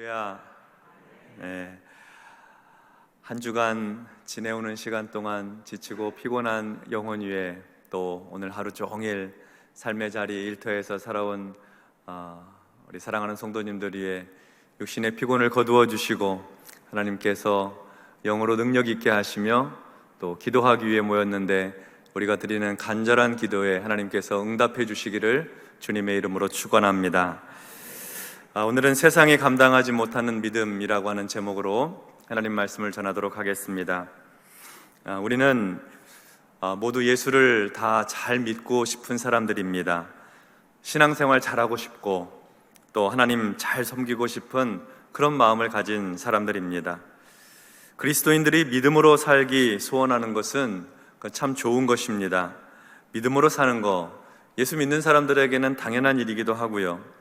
할렐루야. 네. 한 주간 지내오는 시간 동안 지치고 피곤한 영혼 위에 또 오늘 하루 종일 삶의 자리 일터에서 살아온 아, 우리 사랑하는 성도님들 위해 육신의 피곤을 거두어 주시고 하나님께서 영으로 능력 있게 하시며 또 기도하기 위해 모였는데 우리가 드리는 간절한 기도에 하나님께서 응답해 주시기를 주님의 이름으로 축원합니다. 아, 오늘은 세상이 감당하지 못하는 믿음이라고 하는 제목으로 하나님 말씀을 전하도록 하겠습니다. 아, 우리는 아, 모두 예수를 다 잘 믿고 싶은 사람들입니다. 신앙생활 잘하고 싶고 또 하나님 잘 섬기고 싶은 그런 마음을 가진 사람들입니다. 그리스도인들이 믿음으로 살기 소원하는 것은 그참 좋은 것입니다. 믿음으로 사는 거 예수 믿는 사람들에게는 당연한 일이기도 하고요.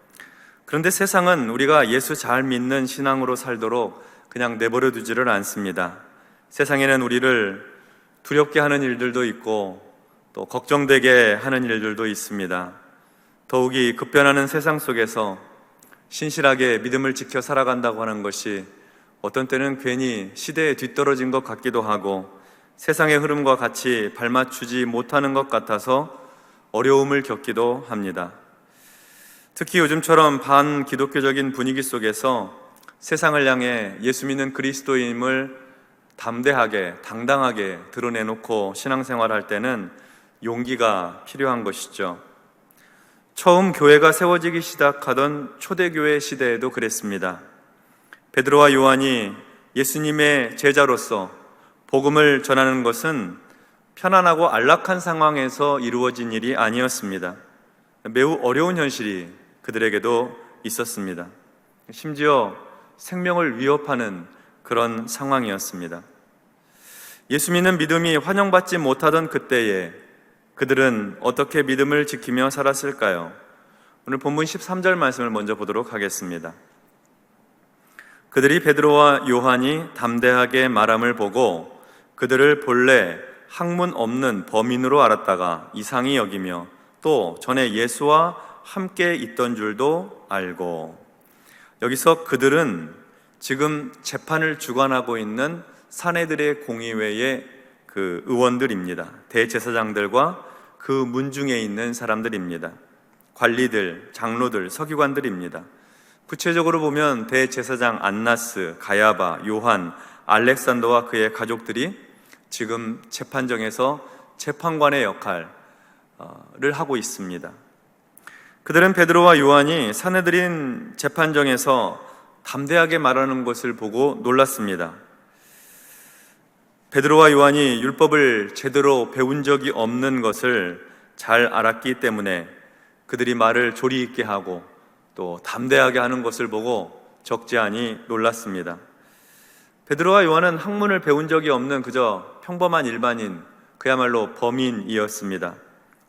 그런데 세상은 우리가 예수 잘 믿는 신앙으로 살도록 그냥 내버려 두지를 않습니다. 세상에는 우리를 두렵게 하는 일들도 있고 또 걱정되게 하는 일들도 있습니다. 더욱이 급변하는 세상 속에서 신실하게 믿음을 지켜 살아간다고 하는 것이 어떤 때는 괜히 시대에 뒤떨어진 것 같기도 하고 세상의 흐름과 같이 발맞추지 못하는 것 같아서 어려움을 겪기도 합니다. 특히 요즘처럼 반기독교적인 분위기 속에서 세상을 향해 예수 믿는 그리스도임을 담대하게, 당당하게 드러내놓고 신앙생활 할 때는 용기가 필요한 것이죠. 처음 교회가 세워지기 시작하던 초대교회 시대에도 그랬습니다. 베드로와 요한이 예수님의 제자로서 복음을 전하는 것은 편안하고 안락한 상황에서 이루어진 일이 아니었습니다. 매우 어려운 현실이 그들에게도 있었습니다. 심지어 생명을 위협하는 그런 상황이었습니다. 예수 믿는 믿음이 환영받지 못하던 그때에 그들은 어떻게 믿음을 지키며 살았을까요? 오늘 본문 13절 말씀을 먼저 보도록 하겠습니다. 그들이 베드로와 요한이 담대하게 말함을 보고 그들을 본래 학문 없는 범인으로 알았다가 이상히 여기며 또 전에 예수와 함께 있던 줄도 알고 여기서 그들은 지금 재판을 주관하고 있는 사내들의 공의회의 그 의원들입니다. 대제사장들과 그 문중에 있는 사람들입니다. 관리들, 장로들, 서기관들입니다. 구체적으로 보면 대제사장 안나스, 가야바, 요한, 알렉산더와 그의 가족들이 지금 재판정에서 재판관의 역할을 하고 있습니다. 그들은 베드로와 요한이 사내들인 재판정에서 담대하게 말하는 것을 보고 놀랐습니다. 베드로와 요한이 율법을 제대로 배운 적이 없는 것을 잘 알았기 때문에 그들이 말을 조리 있게 하고 또 담대하게 하는 것을 보고 적지 않이 놀랐습니다. 베드로와 요한은 학문을 배운 적이 없는 그저 평범한 일반인, 그야말로 범인이었습니다.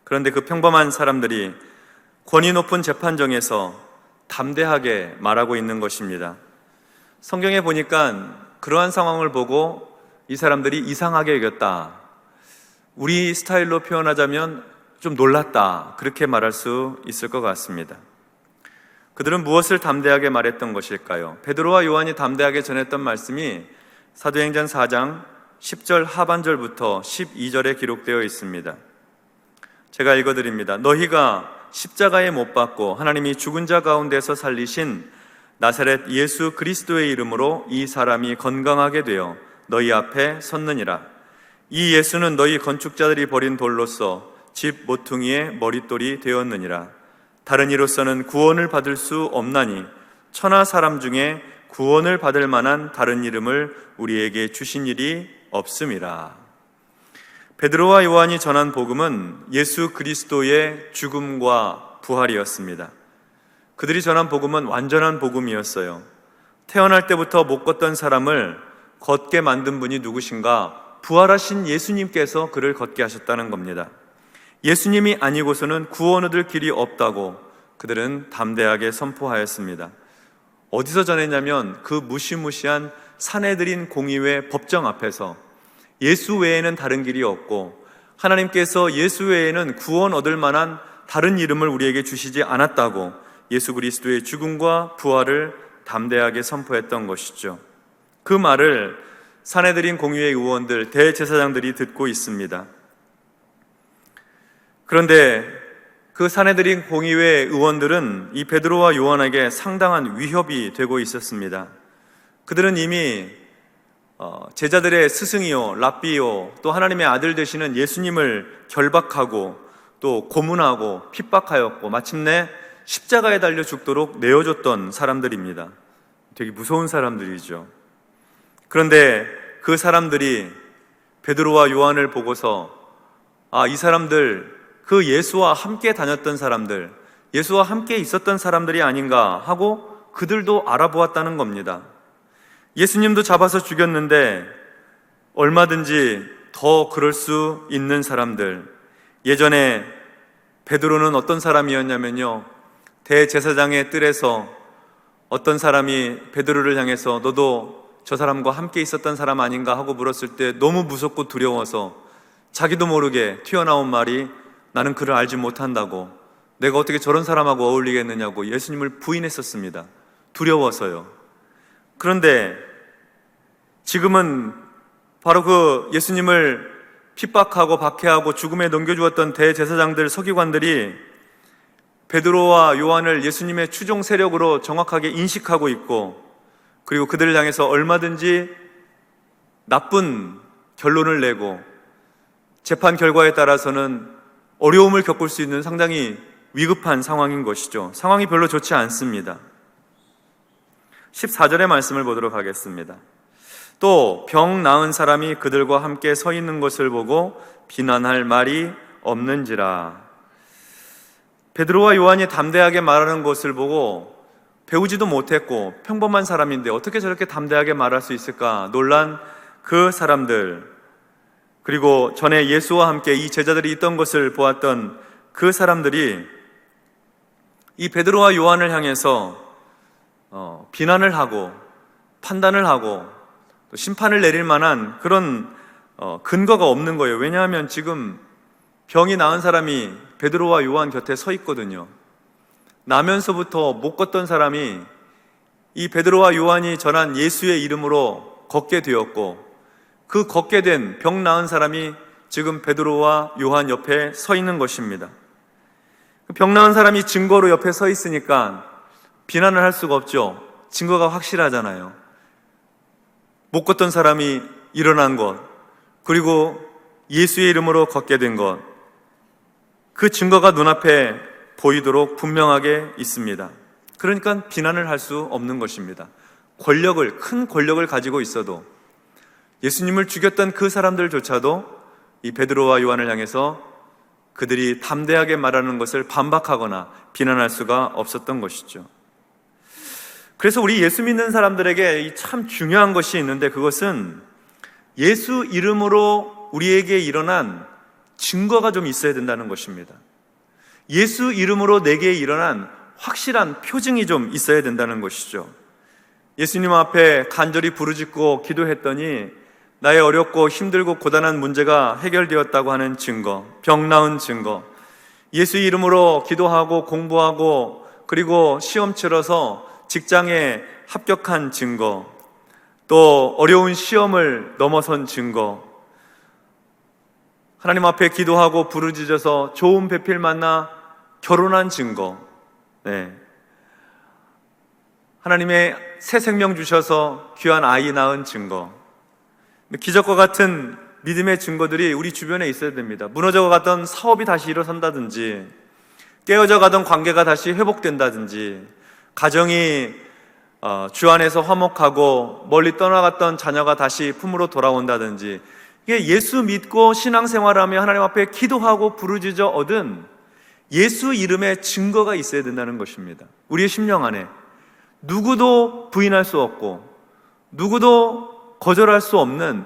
그런데 그 평범한 사람들이 권위 높은 재판정에서 담대하게 말하고 있는 것입니다. 성경에 보니까 그러한 상황을 보고 이 사람들이 이상하게 여겼다. 우리 스타일로 표현하자면 좀 놀랐다. 그렇게 말할 수 있을 것 같습니다. 그들은 무엇을 담대하게 말했던 것일까요? 베드로와 요한이 담대하게 전했던 말씀이 사도행전 4장 10절 하반절부터 12절에 기록되어 있습니다. 제가 읽어드립니다. 너희가 십자가에 못 박고 하나님이 죽은 자 가운데서 살리신 나사렛 예수 그리스도의 이름으로 이 사람이 건강하게 되어 너희 앞에 섰느니라. 이 예수는 너희 건축자들이 버린 돌로서 집 모퉁이의 머릿돌이 되었느니라. 다른 이로서는 구원을 받을 수 없나니 천하 사람 중에 구원을 받을 만한 다른 이름을 우리에게 주신 일이 없음이라. 베드로와 요한이 전한 복음은 예수 그리스도의 죽음과 부활이었습니다. 그들이 전한 복음은 완전한 복음이었어요. 태어날 때부터 못 걷던 사람을 걷게 만든 분이 누구신가? 부활하신 예수님께서 그를 걷게 하셨다는 겁니다. 예수님이 아니고서는 구원 얻을 길이 없다고 그들은 담대하게 선포하였습니다. 어디서 전했냐면 그 무시무시한 사내들인 공의회 법정 앞에서 예수 외에는 다른 길이 없고 하나님께서 예수 외에는 구원 얻을 만한 다른 이름을 우리에게 주시지 않았다고 예수 그리스도의 죽음과 부활을 담대하게 선포했던 것이죠. 그 말을 사내들인 공유의 의원들, 대제사장들이 듣고 있습니다. 그런데 그 사내들인 공의회 의원들은 이 베드로와 요한에게 상당한 위협이 되고 있었습니다. 그들은 이미 어, 제자들의 스승이요, 랍비요, 또 하나님의 아들 되시는 예수님을 결박하고 또 고문하고 핍박하였고 마침내 십자가에 달려 죽도록 내어줬던 사람들입니다. 되게 무서운 사람들이죠. 그런데 그 사람들이 베드로와 요한을 보고서 아, 이 사람들 그 예수와 함께 다녔던 사람들, 예수와 함께 있었던 사람들이 아닌가 하고 그들도 알아보았다는 겁니다. 예수님도 잡아서 죽였는데 얼마든지 더 그럴 수 있는 사람들. 예전에 베드로는 어떤 사람이었냐면요. 대제사장의 뜰에서 어떤 사람이 베드로를 향해서 너도 저 사람과 함께 있었던 사람 아닌가 하고 물었을 때 너무 무섭고 두려워서 자기도 모르게 튀어나온 말이 나는 그를 알지 못한다고 내가 어떻게 저런 사람하고 어울리겠느냐고 예수님을 부인했었습니다. 두려워서요. 그런데 지금은 바로 그 예수님을 핍박하고 박해하고 죽음에 넘겨주었던 대제사장들 서기관들이 베드로와 요한을 예수님의 추종 세력으로 정확하게 인식하고 있고 그리고 그들을 향해서 얼마든지 나쁜 결론을 내고 재판 결과에 따라서는 어려움을 겪을 수 있는 상당히 위급한 상황인 것이죠. 상황이 별로 좋지 않습니다. 14절의 말씀을 보도록 하겠습니다. 또 병 나은 사람이 그들과 함께 서 있는 것을 보고 비난할 말이 없는지라. 베드로와 요한이 담대하게 말하는 것을 보고 배우지도 못했고 평범한 사람인데 어떻게 저렇게 담대하게 말할 수 있을까 놀란 그 사람들 그리고 전에 예수와 함께 이 제자들이 있던 것을 보았던 그 사람들이 이 베드로와 요한을 향해서 어, 비난을 하고 판단을 하고 또 심판을 내릴 만한 그런 어, 근거가 없는 거예요. 왜냐하면 지금 병이 나은 사람이 베드로와 요한 곁에 서 있거든요. 나면서부터 못 걷던 사람이 이 베드로와 요한이 전한 예수의 이름으로 걷게 되었고 그 걷게 된 병 나은 사람이 지금 베드로와 요한 옆에 서 있는 것입니다. 그병 나은 사람이 증거로 옆에 서 있으니까 비난을 할 수가 없죠. 증거가 확실하잖아요. 못 걷던 사람이 일어난 것, 그리고 예수의 이름으로 걷게 된 것, 그 증거가 눈앞에 보이도록 분명하게 있습니다. 그러니까 비난을 할 수 없는 것입니다. 권력을, 큰 권력을 가지고 있어도 예수님을 죽였던 그 사람들조차도 이 베드로와 요한을 향해서 그들이 담대하게 말하는 것을 반박하거나 비난할 수가 없었던 것이죠. 그래서 우리 예수 믿는 사람들에게 참 중요한 것이 있는데 그것은 예수 이름으로 우리에게 일어난 증거가 좀 있어야 된다는 것입니다. 예수 이름으로 내게 일어난 확실한 표징이 좀 있어야 된다는 것이죠. 예수님 앞에 간절히 부르짖고 기도했더니 나의 어렵고 힘들고 고단한 문제가 해결되었다고 하는 증거, 병 나은 증거, 예수 이름으로 기도하고 공부하고 그리고 시험 치러서 직장에 합격한 증거, 또 어려운 시험을 넘어선 증거, 하나님 앞에 기도하고 부르짖어서 좋은 배필 만나 결혼한 증거, 네. 하나님의 새 생명 주셔서 귀한 아이 낳은 증거, 기적과 같은 믿음의 증거들이 우리 주변에 있어야 됩니다. 무너져 가던 사업이 다시 일어선다든지, 깨어져 가던 관계가 다시 회복된다든지, 가정이 어, 주 안에서 화목하고 멀리 떠나갔던 자녀가 다시 품으로 돌아온다든지 이게 예수 믿고 신앙생활하며 하나님 앞에 기도하고 부르짖어 얻은 예수 이름의 증거가 있어야 된다는 것입니다. 우리의 심령 안에 누구도 부인할 수 없고 누구도 거절할 수 없는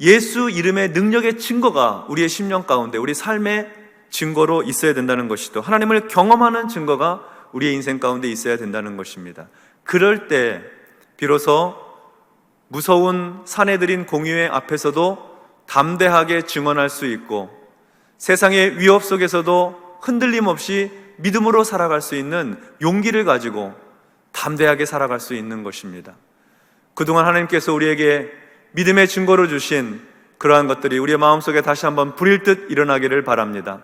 예수 이름의 능력의 증거가 우리의 심령 가운데 우리 삶의 증거로 있어야 된다는 것이죠. 하나님을 경험하는 증거가 우리의 인생 가운데 있어야 된다는 것입니다. 그럴 때 비로소 무서운 사내들인 공유의 앞에서도 담대하게 증언할 수 있고 세상의 위협 속에서도 흔들림 없이 믿음으로 살아갈 수 있는 용기를 가지고 담대하게 살아갈 수 있는 것입니다. 그동안 하나님께서 우리에게 믿음의 증거로 주신 그러한 것들이 우리의 마음속에 다시 한번 불일 듯 일어나기를 바랍니다.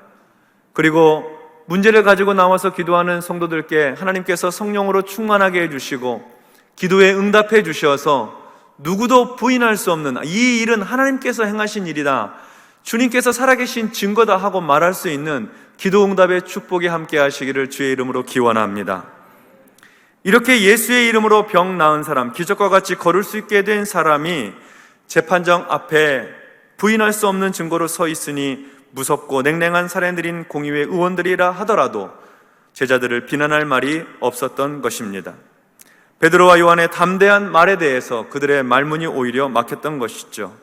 그리고 문제를 가지고 나와서 기도하는 성도들께 하나님께서 성령으로 충만하게 해주시고 기도에 응답해 주셔서 누구도 부인할 수 없는 이 일은 하나님께서 행하신 일이다. 주님께서 살아계신 증거다 하고 말할 수 있는 기도 응답의 축복이 함께 하시기를 주의 이름으로 기원합니다. 이렇게 예수의 이름으로 병 나은 사람, 기적과 같이 걸을 수 있게 된 사람이 재판정 앞에 부인할 수 없는 증거로 서 있으니 무섭고 냉랭한 살인들인 공의회 의원들이라 하더라도 제자들을 비난할 말이 없었던 것입니다. 베드로와 요한의 담대한 말에 대해서 그들의 말문이 오히려 막혔던 것이죠.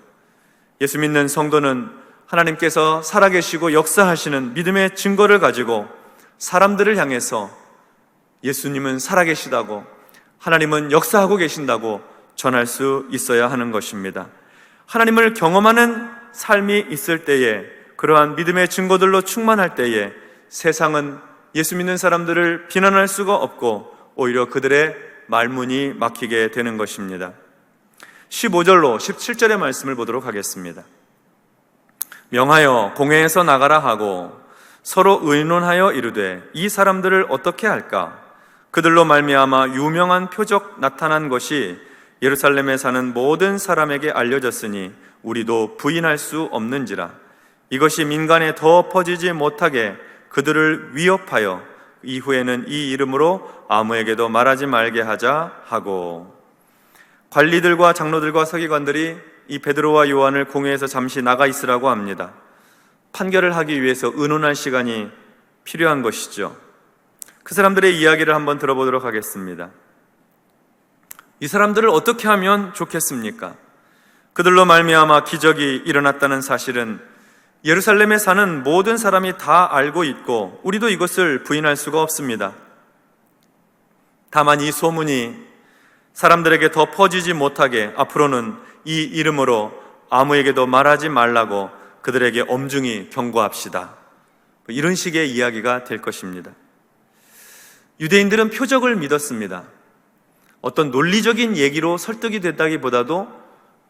예수 믿는 성도는 하나님께서 살아계시고 역사하시는 믿음의 증거를 가지고 사람들을 향해서 예수님은 살아계시다고 하나님은 역사하고 계신다고 전할 수 있어야 하는 것입니다. 하나님을 경험하는 삶이 있을 때에 그러한 믿음의 증거들로 충만할 때에 세상은 예수 믿는 사람들을 비난할 수가 없고 오히려 그들의 말문이 막히게 되는 것입니다. 15절로 17절의 말씀을 보도록 하겠습니다. 명하여 공회에서 나가라 하고 서로 의논하여 이르되 이 사람들을 어떻게 할까? 그들로 말미암아 유명한 표적 나타난 것이 예루살렘에 사는 모든 사람에게 알려졌으니 우리도 부인할 수 없는지라 이것이 민간에 더 퍼지지 못하게 그들을 위협하여 이후에는 이 이름으로 아무에게도 말하지 말게 하자 하고 관리들과 장로들과 서기관들이 이 베드로와 요한을 공회에서 잠시 나가 있으라고 합니다. 판결을 하기 위해서 의논할 시간이 필요한 것이죠. 그 사람들의 이야기를 한번 들어보도록 하겠습니다. 이 사람들을 어떻게 하면 좋겠습니까? 그들로 말미암아 기적이 일어났다는 사실은 예루살렘에 사는 모든 사람이 다 알고 있고 우리도 이것을 부인할 수가 없습니다. 다만 이 소문이 사람들에게 더 퍼지지 못하게 앞으로는 이 이름으로 아무에게도 말하지 말라고 그들에게 엄중히 경고합시다. 이런 식의 이야기가 될 것입니다. 유대인들은 표적을 믿었습니다. 어떤 논리적인 얘기로 설득이 됐다기보다도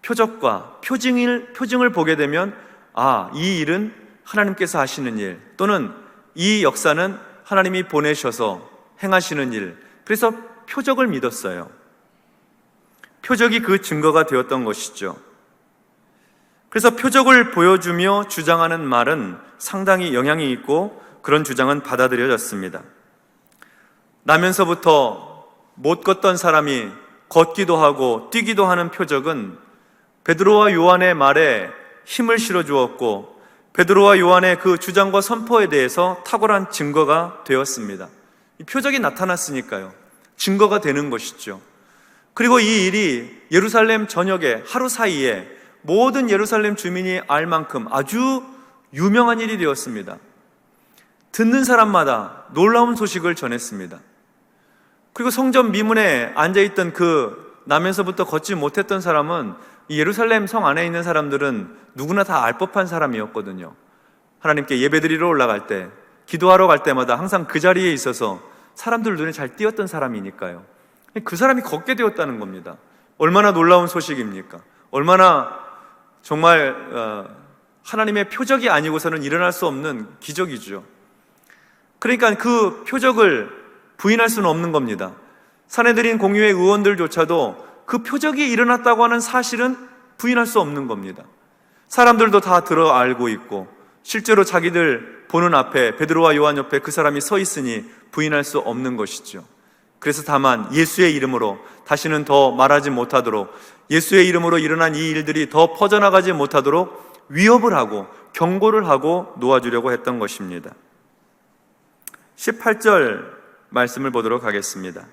표적과 표징을, 표징을 보게 되면 아, 이 일은 하나님께서 하시는 일 또는 이 역사는 하나님이 보내셔서 행하시는 일. 그래서 표적을 믿었어요. 표적이 그 증거가 되었던 것이죠. 그래서 표적을 보여주며 주장하는 말은 상당히 영향이 있고 그런 주장은 받아들여졌습니다. 나면서부터 못 걷던 사람이 걷기도 하고 뛰기도 하는 표적은 베드로와 요한의 말에 힘을 실어 주었고 베드로와 요한의 그 주장과 선포에 대해서 탁월한 증거가 되었습니다. 이 표적이 나타났으니까요. 증거가 되는 것이죠. 그리고 이 일이 예루살렘 전역에 하루 사이에 모든 예루살렘 주민이 알 만큼 아주 유명한 일이 되었습니다. 듣는 사람마다 놀라운 소식을 전했습니다. 그리고 성전 미문에 앉아있던 그 나면서부터 걷지 못했던 사람은 이 예루살렘 성 안에 있는 사람들은 누구나 다 알 법한 사람이었거든요. 하나님께 예배드리러 올라갈 때, 기도하러 갈 때마다 항상 그 자리에 있어서 사람들 눈에 잘 띄었던 사람이니까요. 그 사람이 걷게 되었다는 겁니다. 얼마나 놀라운 소식입니까? 얼마나 정말 어, 하나님의 표적이 아니고서는 일어날 수 없는 기적이죠. 그러니까 그 표적을 부인할 수는 없는 겁니다. 사내들인 공유회 의원들조차도 그 표적이 일어났다고 하는 사실은 부인할 수 없는 겁니다. 사람들도 다 들어 알고 있고 실제로 자기들 보는 앞에 베드로와 요한 옆에 그 사람이 서 있으니 부인할 수 없는 것이죠. 그래서 다만 예수의 이름으로 다시는 더 말하지 못하도록 예수의 이름으로 일어난 이 일들이 더 퍼져나가지 못하도록 위협을 하고 경고를 하고 놓아주려고 했던 것입니다. 18절 말씀을 보도록 하겠습니다.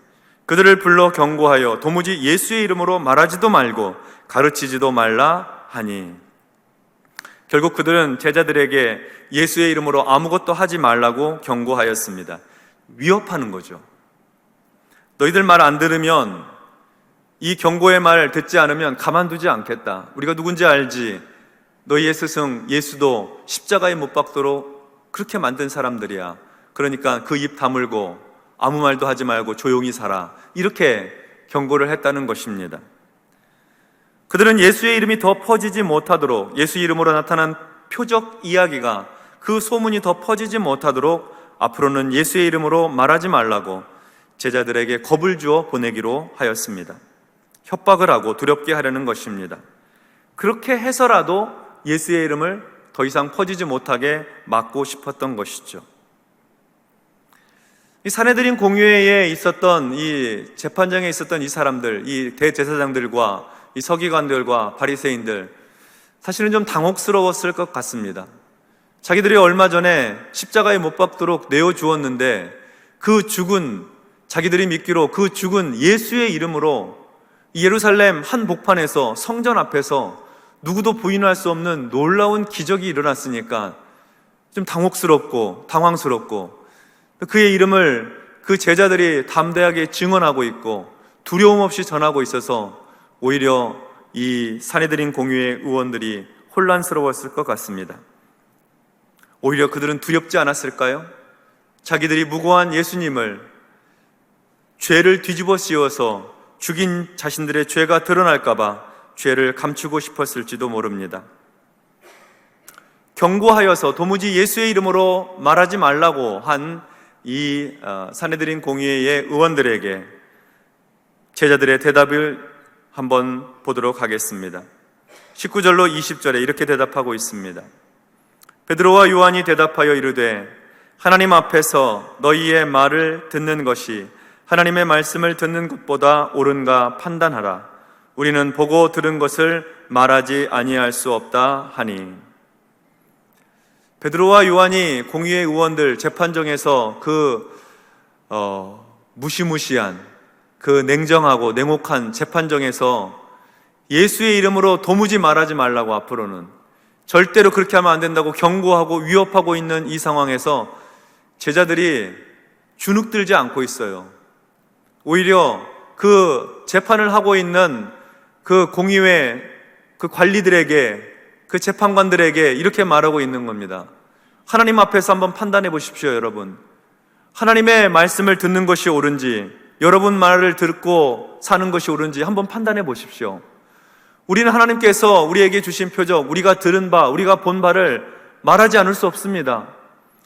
그들을 불러 경고하여 도무지 예수의 이름으로 말하지도 말고 가르치지도 말라 하니 결국 그들은 제자들에게 예수의 이름으로 아무것도 하지 말라고 경고하였습니다. 위협하는 거죠. 너희들 말 안 들으면 이 경고의 말 듣지 않으면 가만두지 않겠다. 우리가 누군지 알지. 너희의 스승 예수도 십자가에 못 박도록 그렇게 만든 사람들이야. 그러니까 그 입 다물고 아무 말도 하지 말고 조용히 살아. 이렇게 경고를 했다는 것입니다. 그들은 예수의 이름이 더 퍼지지 못하도록 예수 이름으로 나타난 표적 이야기가 그 소문이 더 퍼지지 못하도록 앞으로는 예수의 이름으로 말하지 말라고 제자들에게 겁을 주어 보내기로 하였습니다. 협박을 하고 두렵게 하려는 것입니다. 그렇게 해서라도 예수의 이름을 더 이상 퍼지지 못하게 막고 싶었던 것이죠. 이 사내들인 공유회에 있었던 이 재판장에 있었던 이 사람들, 이 대제사장들과 이 서기관들과 바리새인들 사실은 좀 당혹스러웠을 것 같습니다. 자기들이 얼마 전에 십자가에 못 박도록 내어 주었는데 그 죽은 자기들이 믿기로 그 죽은 예수의 이름으로 예루살렘 한 복판에서 성전 앞에서 누구도 부인할 수 없는 놀라운 기적이 일어났으니까 좀 당혹스럽고 당황스럽고 그의 이름을 그 제자들이 담대하게 증언하고 있고 두려움 없이 전하고 있어서 오히려 이 사내들인 공유의 의원들이 혼란스러웠을 것 같습니다. 오히려 그들은 두렵지 않았을까요? 자기들이 무고한 예수님을 죄를 뒤집어 씌워서 죽인 자신들의 죄가 드러날까봐 죄를 감추고 싶었을지도 모릅니다. 경고하여서 도무지 예수의 이름으로 말하지 말라고 한 이 사내들인 공의회의 의원들에게 제자들의 대답을 한번 보도록 하겠습니다. 19절로 20절에 이렇게 대답하고 있습니다. 베드로와 요한이 대답하여 이르되 하나님 앞에서 너희의 말을 듣는 것이 하나님의 말씀을 듣는 것보다 옳은가 판단하라. 우리는 보고 들은 것을 말하지 아니할 수 없다 하니. 베드로와 요한이 공의회 의원들 재판정에서 그 어, 무시무시한 그 냉정하고 냉혹한 재판정에서 예수의 이름으로 도무지 말하지 말라고 앞으로는 절대로 그렇게 하면 안 된다고 경고하고 위협하고 있는 이 상황에서 제자들이 주눅들지 않고 있어요. 오히려 그 재판을 하고 있는 그 공의회 그 관리들에게 그 재판관들에게 이렇게 말하고 있는 겁니다. 하나님 앞에서 한번 판단해 보십시오, 여러분. 하나님의 말씀을 듣는 것이 옳은지, 여러분 말을 듣고 사는 것이 옳은지 한번 판단해 보십시오. 우리는 하나님께서 우리에게 주신 표적, 우리가 들은 바, 우리가 본 바를 말하지 않을 수 없습니다.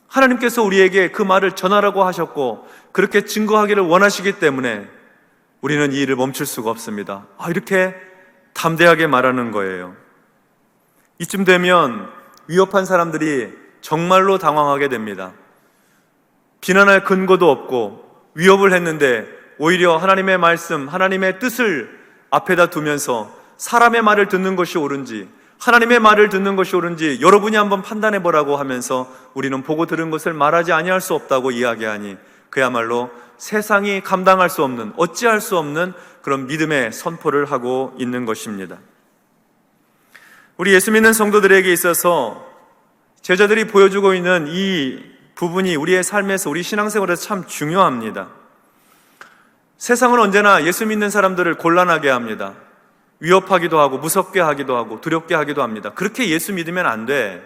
하나님께서 우리에게 그 말을 전하라고 하셨고, 그렇게 증거하기를 원하시기 때문에 우리는 이 일을 멈출 수가 없습니다. 아, 이렇게 담대하게 말하는 거예요. 이쯤 되면 위협한 사람들이 정말로 당황하게 됩니다. 비난할 근거도 없고 위협을 했는데 오히려 하나님의 말씀, 하나님의 뜻을 앞에다 두면서 사람의 말을 듣는 것이 옳은지 하나님의 말을 듣는 것이 옳은지 여러분이 한번 판단해 보라고 하면서 우리는 보고 들은 것을 말하지 아니할 수 없다고 이야기하니 그야말로 세상이 감당할 수 없는 어찌할 수 없는 그런 믿음의 선포를 하고 있는 것입니다. 우리 예수 믿는 성도들에게 있어서 제자들이 보여주고 있는 이 부분이 우리의 삶에서 우리 신앙생활에서 참 중요합니다. 세상은 언제나 예수 믿는 사람들을 곤란하게 합니다. 위협하기도 하고 무섭게 하기도 하고 두렵게 하기도 합니다. 그렇게 예수 믿으면 안 돼.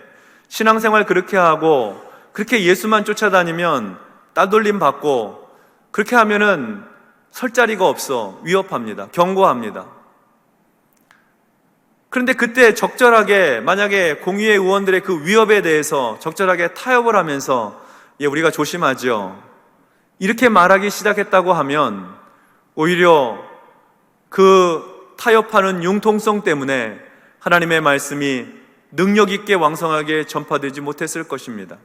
신앙생활 그렇게 하고 그렇게 예수만 쫓아다니면 따돌림 받고 그렇게 하면은 설 자리가 없어. 위협합니다. 경고합니다. 그런데 그때 적절하게 만약에 공의회 의원들의 그 위협에 대해서 적절하게 타협을 하면서 예, 우리가 조심하죠. 이렇게 말하기 시작했다고 하면 오히려 그 타협하는 융통성 때문에 하나님의 말씀이 능력 있게 왕성하게 전파되지 못했을 것입니다.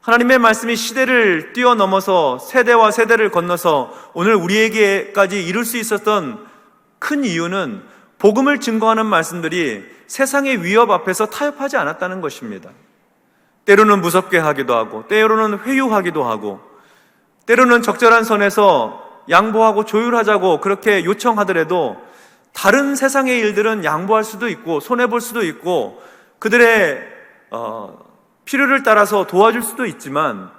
하나님의 말씀이 시대를 뛰어넘어서 세대와 세대를 건너서 오늘 우리에게까지 이룰 수 있었던 큰 이유는 복음을 증거하는 말씀들이 세상의 위협 앞에서 타협하지 않았다는 것입니다. 때로는 무섭게 하기도 하고, 때로는 회유하기도 하고, 때로는 적절한 선에서 양보하고 조율하자고 그렇게 요청하더라도 다른 세상의 일들은 양보할 수도 있고 손해볼 수도 있고 그들의 어, 필요를 따라서 도와줄 수도 있지만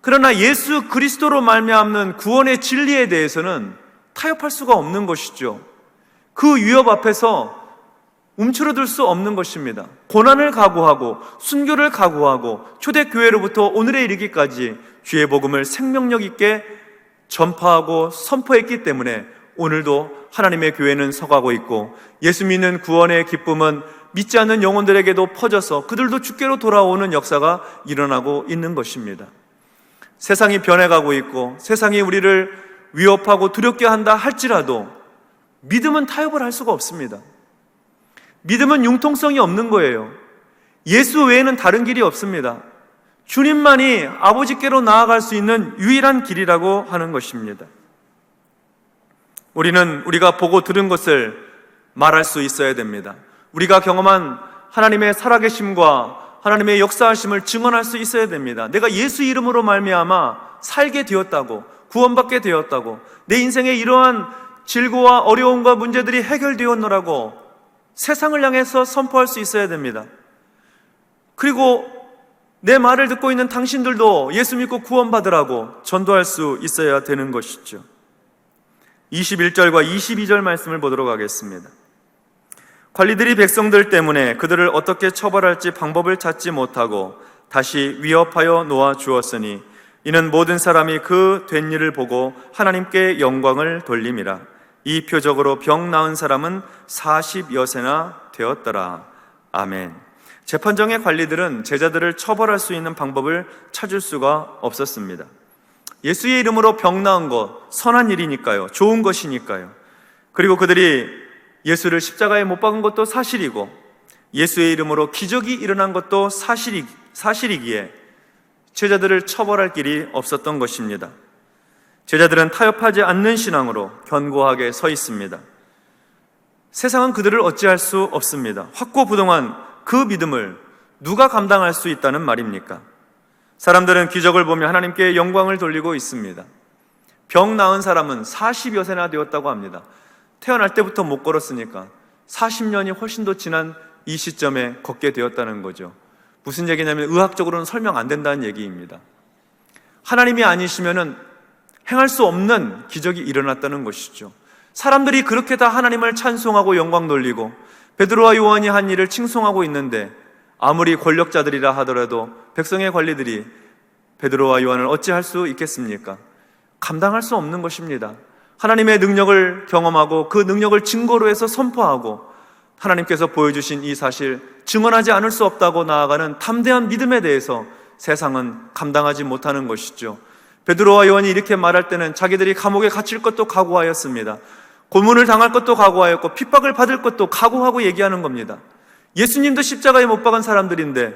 그러나 예수 그리스도로 말미암는 구원의 진리에 대해서는 타협할 수가 없는 것이죠. 그 위협 앞에서 움츠러들 수 없는 것입니다. 고난을 각오하고 순교를 각오하고 초대교회로부터 오늘에 이르기까지 주의 복음을 생명력 있게 전파하고 선포했기 때문에 오늘도 하나님의 교회는 서가고 있고 예수 믿는 구원의 기쁨은 믿지 않는 영혼들에게도 퍼져서 그들도 주께로 돌아오는 역사가 일어나고 있는 것입니다. 세상이 변해가고 있고 세상이 우리를 위협하고 두렵게 한다 할지라도 믿음은 타협을 할 수가 없습니다. 믿음은 융통성이 없는 거예요. 예수 외에는 다른 길이 없습니다. 주님만이 아버지께로 나아갈 수 있는 유일한 길이라고 하는 것입니다. 우리는 우리가 보고 들은 것을 말할 수 있어야 됩니다. 우리가 경험한 하나님의 살아계심과 하나님의 역사하심을 증언할 수 있어야 됩니다. 내가 예수 이름으로 말미암아 살게 되었다고 구원받게 되었다고 내 인생에 이러한 질고와 어려움과 문제들이 해결되었노라고 세상을 향해서 선포할 수 있어야 됩니다. 그리고 내 말을 듣고 있는 당신들도 예수 믿고 구원받으라고 전도할 수 있어야 되는 것이죠. 21절과 22절 말씀을 보도록 하겠습니다. 관리들이 백성들 때문에 그들을 어떻게 처벌할지 방법을 찾지 못하고 다시 위협하여 놓아 주었으니 이는 모든 사람이 그 된 일을 보고 하나님께 영광을 돌림이라. 이 표적으로 병 나은 사람은 40여세나 되었더라. 아멘. 재판정의 관리들은 제자들을 처벌할 수 있는 방법을 찾을 수가 없었습니다. 예수의 이름으로 병 나은 것, 선한 일이니까요. 좋은 것이니까요. 그리고 그들이 예수를 십자가에 못 박은 것도 사실이고, 예수의 이름으로 기적이 일어난 것도 사실이, 사실이기에 제자들을 처벌할 길이 없었던 것입니다. 제자들은 타협하지 않는 신앙으로 견고하게 서 있습니다. 세상은 그들을 어찌할 수 없습니다. 확고부동한 그 믿음을 누가 감당할 수 있다는 말입니까? 사람들은 기적을 보며 하나님께 영광을 돌리고 있습니다. 병 나은 사람은 40여 세나 되었다고 합니다. 태어날 때부터 못 걸었으니까 40년이 훨씬 더 지난 이 시점에 걷게 되었다는 거죠. 무슨 얘기냐면 의학적으로는 설명 안 된다는 얘기입니다. 하나님이 아니시면은 행할 수 없는 기적이 일어났다는 것이죠. 사람들이 그렇게 다 하나님을 찬송하고 영광 돌리고 베드로와 요한이 한 일을 칭송하고 있는데 아무리 권력자들이라 하더라도 백성의 관리들이 베드로와 요한을 어찌할 수 있겠습니까? 감당할 수 없는 것입니다. 하나님의 능력을 경험하고 그 능력을 증거로 해서 선포하고 하나님께서 보여주신 이 사실 증언하지 않을 수 없다고 나아가는 담대한 믿음에 대해서 세상은 감당하지 못하는 것이죠. 베드로와 요한이 이렇게 말할 때는 자기들이 감옥에 갇힐 것도 각오하였습니다. 고문을 당할 것도 각오하였고 핍박을 받을 것도 각오하고 얘기하는 겁니다. 예수님도 십자가에 못 박은 사람들인데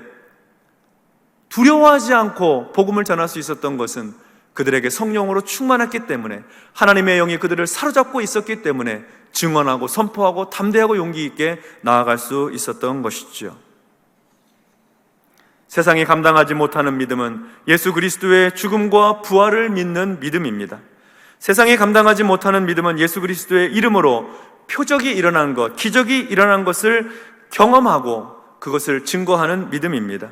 두려워하지 않고 복음을 전할 수 있었던 것은 그들에게 성령으로 충만했기 때문에 하나님의 영이 그들을 사로잡고 있었기 때문에 증언하고 선포하고 담대하고 용기 있게 나아갈 수 있었던 것이죠. 세상이 감당하지 못하는 믿음은 예수 그리스도의 죽음과 부활을 믿는 믿음입니다. 세상이 감당하지 못하는 믿음은 예수 그리스도의 이름으로 표적이 일어난 것, 기적이 일어난 것을 경험하고 그것을 증거하는 믿음입니다.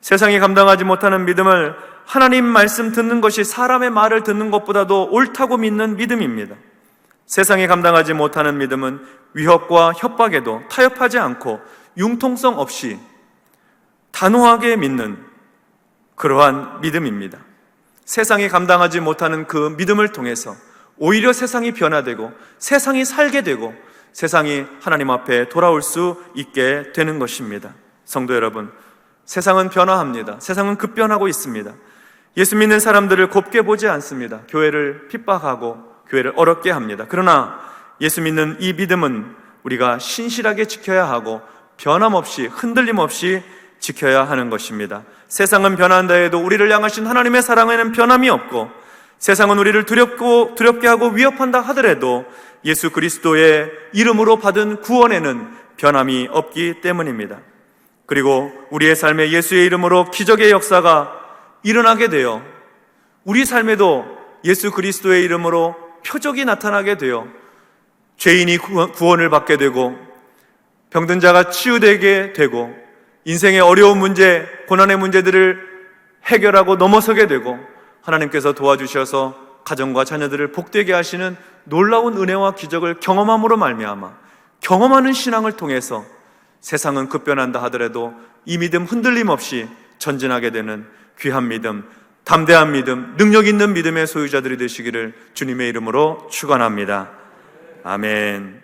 세상이 감당하지 못하는 믿음을 하나님 말씀 듣는 것이 사람의 말을 듣는 것보다도 옳다고 믿는 믿음입니다. 세상이 감당하지 못하는 믿음은 위협과 협박에도 타협하지 않고 융통성 없이 단호하게 믿는 그러한 믿음입니다. 세상이 감당하지 못하는 그 믿음을 통해서 오히려 세상이 변화되고 세상이 살게 되고 세상이 하나님 앞에 돌아올 수 있게 되는 것입니다. 성도 여러분, 세상은 변화합니다. 세상은 급변하고 있습니다. 예수 믿는 사람들을 곱게 보지 않습니다. 교회를 핍박하고 교회를 어렵게 합니다. 그러나 예수 믿는 이 믿음은 우리가 신실하게 지켜야 하고 변함없이 흔들림 없이 지켜야 하는 것입니다. 세상은 변한다 해도 우리를 향하신 하나님의 사랑에는 변함이 없고 세상은 우리를 두렵고 두렵게 하고 위협한다 하더라도 예수 그리스도의 이름으로 받은 구원에는 변함이 없기 때문입니다. 그리고 우리의 삶에 예수의 이름으로 기적의 역사가 일어나게 되어 우리 삶에도 예수 그리스도의 이름으로 표적이 나타나게 되어 죄인이 구원을 받게 되고 병든 자가 치유되게 되고 인생의 어려운 문제, 고난의 문제들을 해결하고 넘어서게 되고 하나님께서 도와주셔서 가정과 자녀들을 복되게 하시는 놀라운 은혜와 기적을 경험함으로 말미암아 경험하는 신앙을 통해서 세상은 급변한다 하더라도 이 믿음 흔들림 없이 전진하게 되는 귀한 믿음, 담대한 믿음, 능력 있는 믿음의 소유자들이 되시기를 주님의 이름으로 축원합니다. 아멘.